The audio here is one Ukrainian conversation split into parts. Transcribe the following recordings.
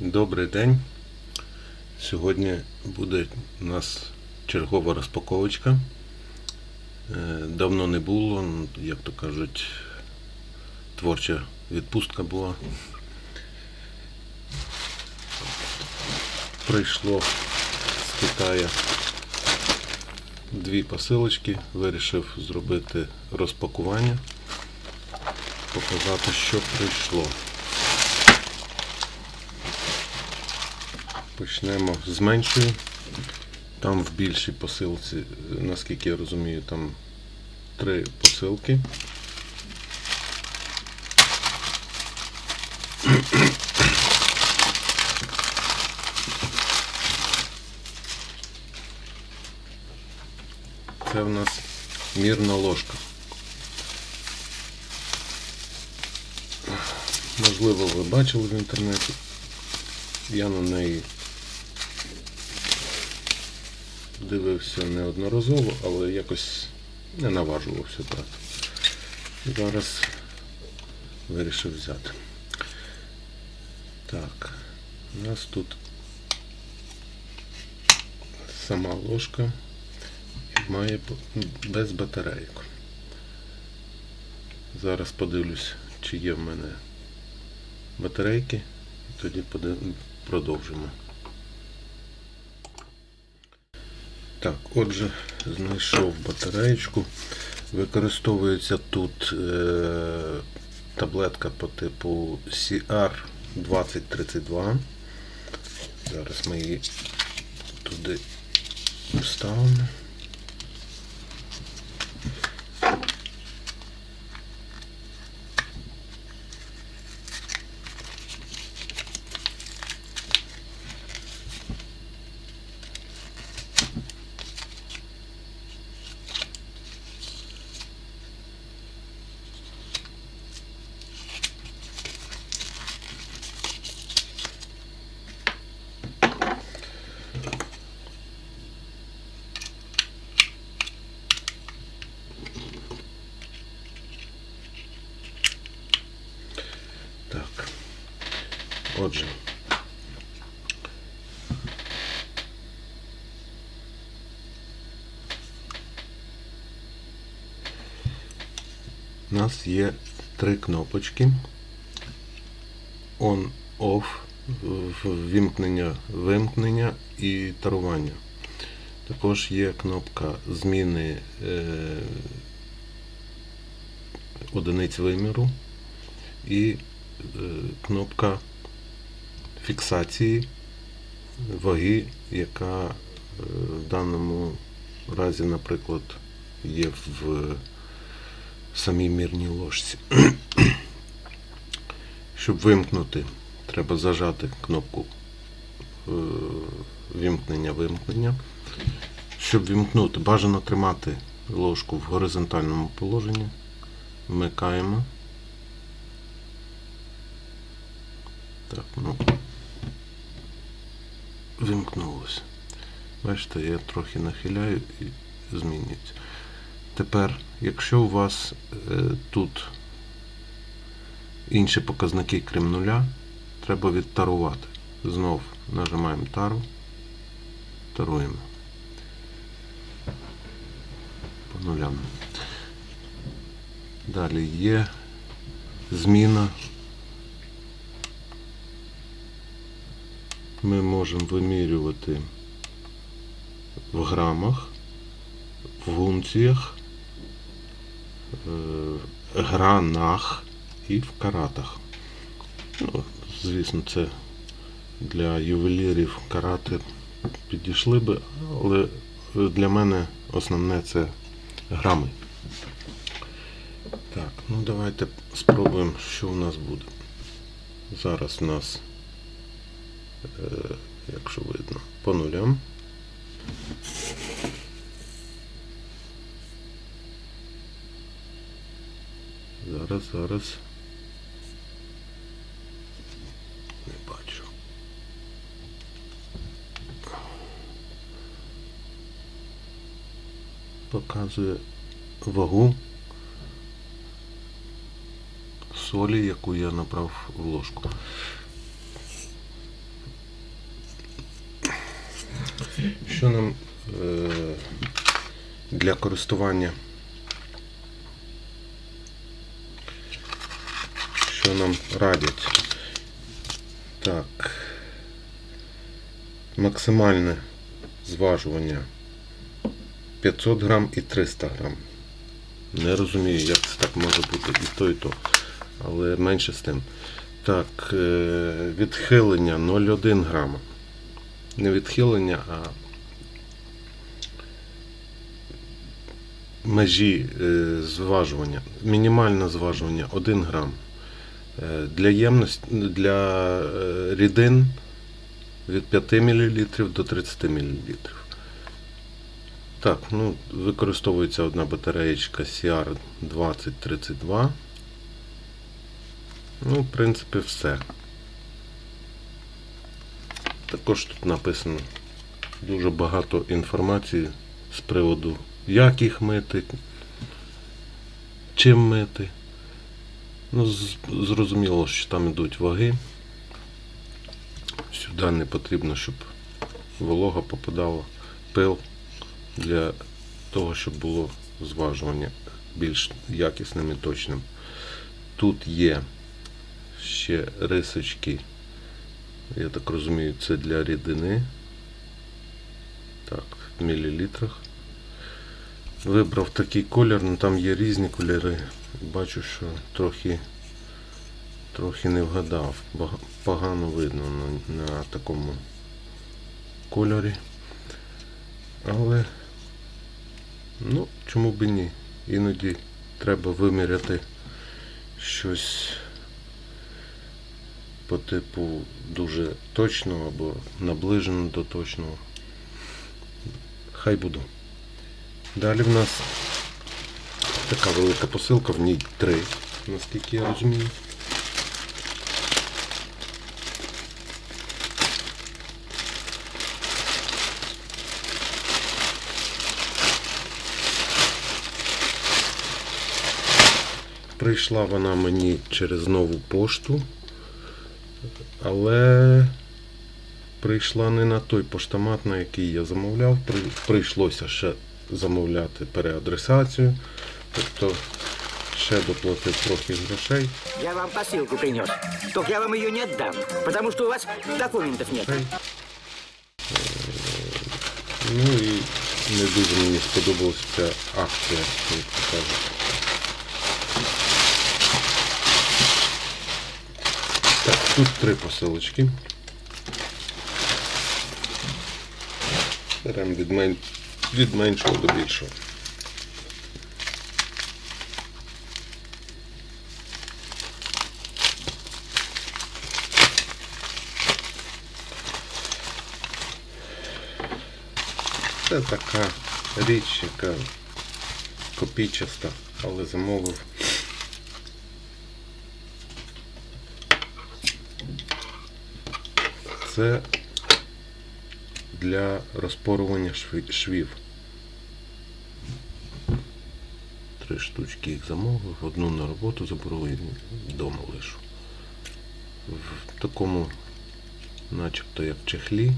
Добрий день. Сьогодні буде у нас чергова розпаковочка. Е, Давно не було, ну, як то кажуть, творча відпустка була. Прийшло з Китаю дві посилочки. Вирішив зробити розпакування, показати, що прийшло. Почнемо з меншої. Там в більшій посилці, наскільки я розумію, там три посилки. Це в нас мірна ложка. Можливо, ви бачили в інтернеті. Я на неї дивився неодноразово, але якось не наважувався брати. Зараз вирішив взяти. Так, у нас тут сама ложка має без батарейок. Зараз подивлюсь, чи є в мене батарейки, і тоді продовжимо. Так, отже, знайшов батареєчку. Використовується тут е, таблетка по типу CR2032. Зараз ми її туди вставимо. Так. Отже. У нас є три кнопочки. On, off, вімкнення, вимкнення і тарування. Також є кнопка зміни е, одиниць виміру і е, кнопка фіксації ваги, яка е, в даному разі, наприклад, є в самій мірній ложці. Щоб вимкнути, треба зажати кнопку е, вімкнення-вимкнення. Щоб вімкнути, бажано тримати ложку в горизонтальному положенні. Вмикаємо. Так, ну вимкнулося. Бачите, я трохи нахиляю і змінюється. Тепер, якщо у вас е, тут інші показники, крім нуля, треба відтарувати. Знов нажимаємо тару, таруємо. По нулям. Далі є зміна ми можемо вимірювати в грамах, в унціях, е, гранах і в каратах. Ну, звісно, це для ювелірів карати підійшли би, але для мене основне це грами. Так, ну давайте спробуємо, що у нас буде. Зараз у нас якщо видно, по нулям. Зараз, зараз. Не бачу. Показує вагу солі, яку я набрав в ложку. Що нам е, для користування? Що нам радять? Так. Максимальне зважування 500 грам і 300 грам. Не розумію, як це так може бути і то, і то. Але менше з тим. Так, е, відхилення 0,1 грама. Не відхилення, а межі е, зважування. Мінімальне зважування 1 грам. Е, Для ємності, для е, рідин від 5 мл до 30 мл. Так, ну, використовується одна батареєчка CR2032. Ну, в принципі, все. Також тут написано дуже багато інформації з приводу, як їх мити, чим мити. Ну, зрозуміло, що там йдуть ваги. Сюди не потрібно, щоб волога попадала, пил для того, щоб було зважування більш якісним і точним. Тут є ще рисочки. Я так розумію, це для рідини. Так, в мілілітрах. Вибрав такий колір, ну там є різні кольори. Бачу, що трохи, трохи не вгадав. Погано видно на, на такому кольорі. Але Ну, чому б і ні? Іноді треба виміряти щось по типу дуже точного або наближено до точного. Хай буду. Далі в нас така велика посилка, в ній три, наскільки я розумію. Прийшла вона мені через нову пошту, але прийшла не на той поштомат, на який я замовляв. Прийшлося ще замовляти переадресацію. Тобто ще доплатив трохи грошей. Я вам посылку принес. Только я вам ее не отдам, потому что у вас документов нет. Е, Ну і не дуже мені сподобалася ця акція, як то кажуть. Так, тут три посилочки. Беремо від, мен... від меншого до більшого. Це така річ, яка копійчаста, але замовив. Це для розпорування швів. Три штучки їх замовив, одну на роботу заберу і вдома лишу. В такому, начебто як чехлі.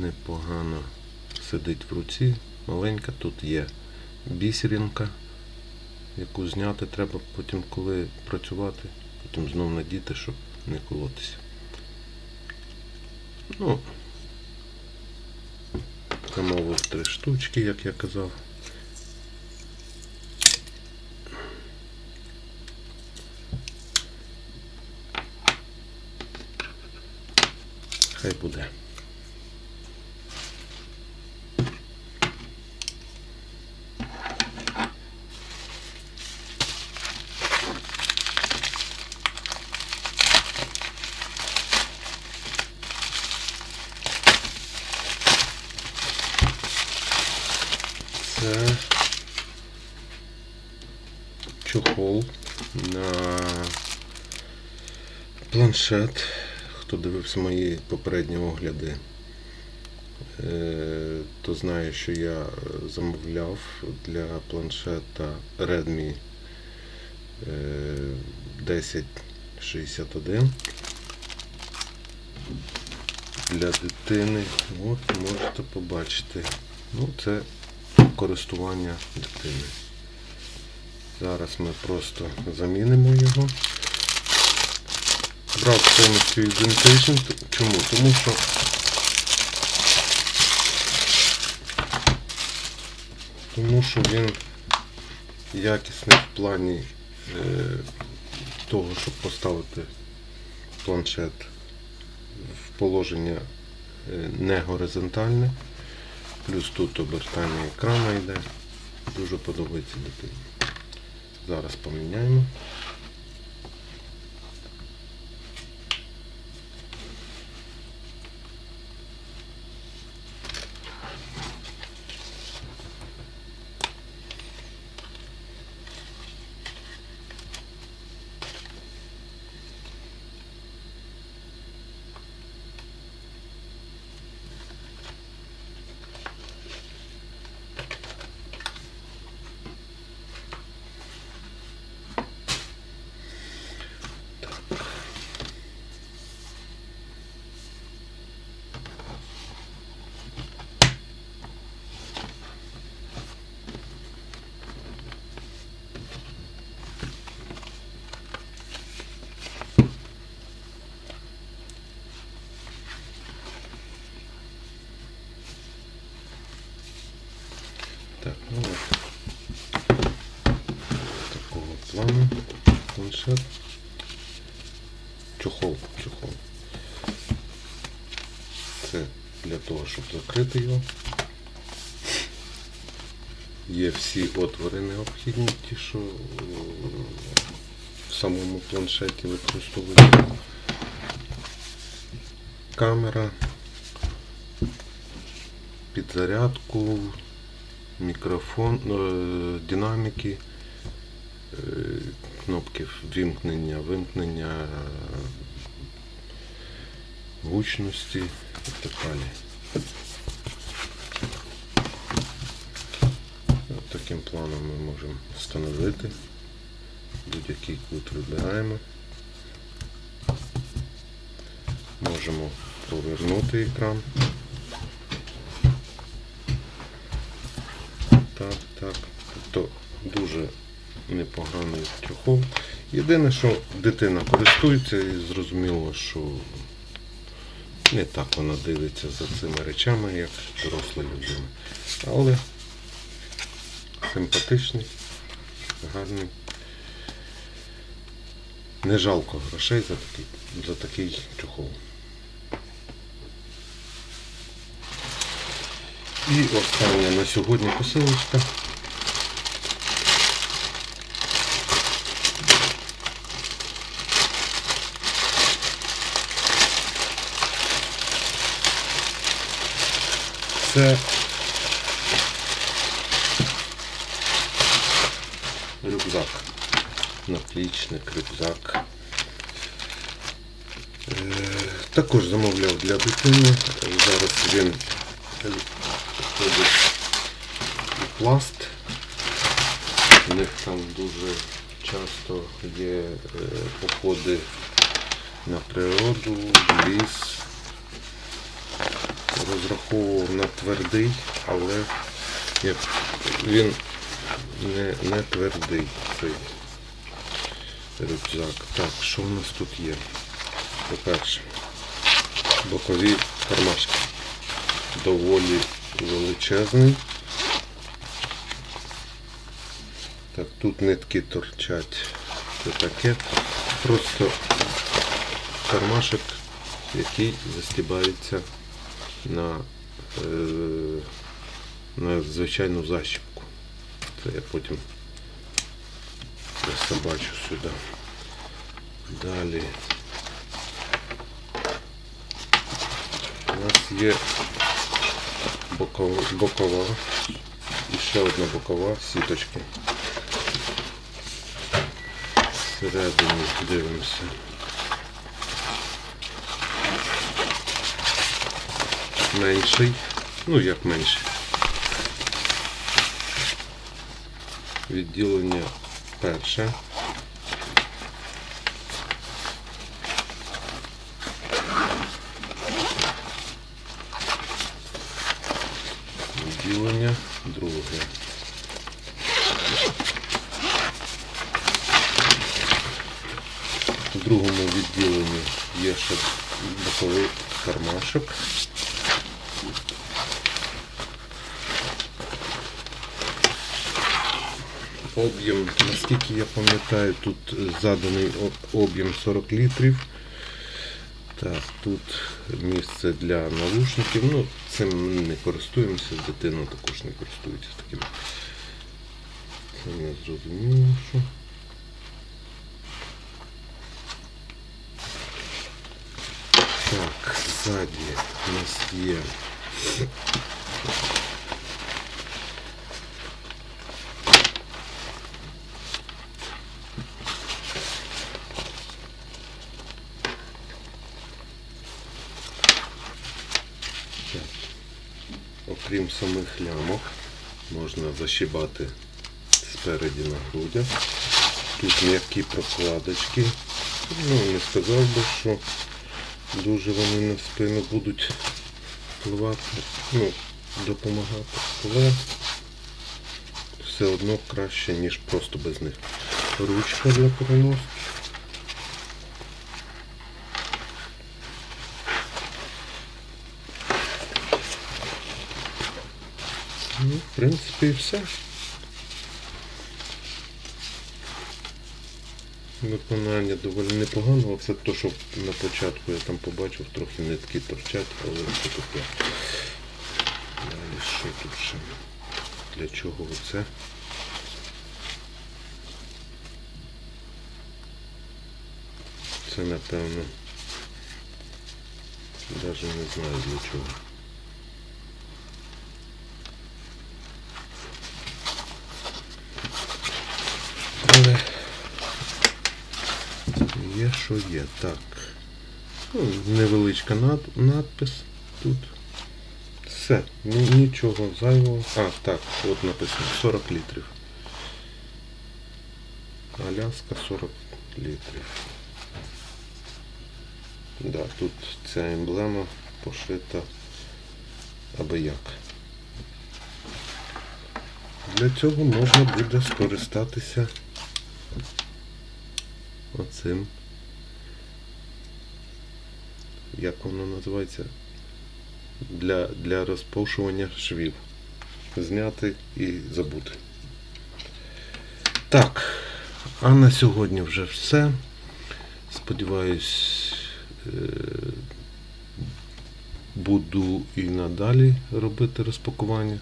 непогано сидить в руці. Маленька, тут є бісеринка, яку зняти треба потім, коли працювати, потім знов надіти, щоб не колотися. Ну, замовив три штучки, як я казав. Хай буде. Це чохол на планшет. Хто дивився мої попередні огляди, е, то знає, що я е, замовляв для планшета Redmi е, 1061 для дитини. От можете побачити. Ну, це користування дитини. Зараз ми просто замінимо його. Брав повністю ідентичний. Чому? Тому що тому що він якісний в плані е, того, щоб поставити планшет в положення е, не горизонтальне. Плюс тут обертання екрану йде. Дуже подобається дитині. Зараз поміняємо. Так, ну от. Такого плану планшет. Чохол, чохол. Це для того, щоб закрити його. Є всі отвори необхідні, ті, що е, в самому планшеті використовуються. Камера, підзарядку, мікрофон, е, динаміки, кнопки вімкнення, вимкнення, гучності і так далі. От таким планом ми можемо встановити. Будь-який кут вибираємо. Можемо повернути екран. Так, так. Тобто дуже непоганий чохол. Єдине, що дитина користується і зрозуміло, що не так вона дивиться за цими речами, як доросла людина. Але симпатичний, гарний. Не жалко грошей за такий, за такий чохол. І остання на сьогодні посилочка. Це рюкзак. Наплічник, рюкзак. Е, Також замовляв для дитини. Зараз він входить у пласт. У них там дуже часто є е, походи на природу, ліс. Розраховував на твердий, але як він не, не твердий цей рюкзак. Так, що в нас тут є? По-перше, бокові кармашки доволі величезний. Так, тут нитки торчать. Це таке. Просто кармашек, який застібається на, е, на звичайну защіпку. Це я потім присобачу сюди. Далі. У нас є бокова, бокова і ще одна бокова сіточки. Всередині дивимося. Менший Ну, як менше. Відділення перше. Відділення друге. В другому відділенні є ще боковий кармашок. Об'єм, наскільки я пам'ятаю, тут заданий об'єм 40 літрів. Так, тут місце для навушників. Ну, цим не користуємося, дитина також не користується таким. Це не зрозуміло, що. Так, ззаді у нас є. Окрім самих лямок, можна защибати спереді на грудях. Тут м'які прокладочки. Ну, не сказав би, що дуже вони на спину будуть впливати, ну, допомагати. Але все одно краще, ніж просто без них. Ручка для переноски. Ну, в принципі, і все. Виконання доволі непогано. Це те, що на початку я там побачив, трохи нитки торчать, але це таке. Далі що тут ще? Для чого це? Це напевно. Навіть не знаю для чого. Але є, що є. Так. Ну, невеличка над, надпис тут. Все, ні- нічого зайвого. А, так, от написано 40 літрів. Аляска 40 літрів. Да, тут ця емблема пошита аби як. Для цього можна буде скористатися оцим. Як воно називається? Для, для розпошування швів. Зняти і забути. Так, а на сьогодні вже все. Сподіваюсь, е, буду і надалі робити розпакування.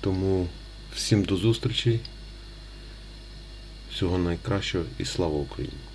Тому всім до зустрічі. Всього найкращого і слава Україні!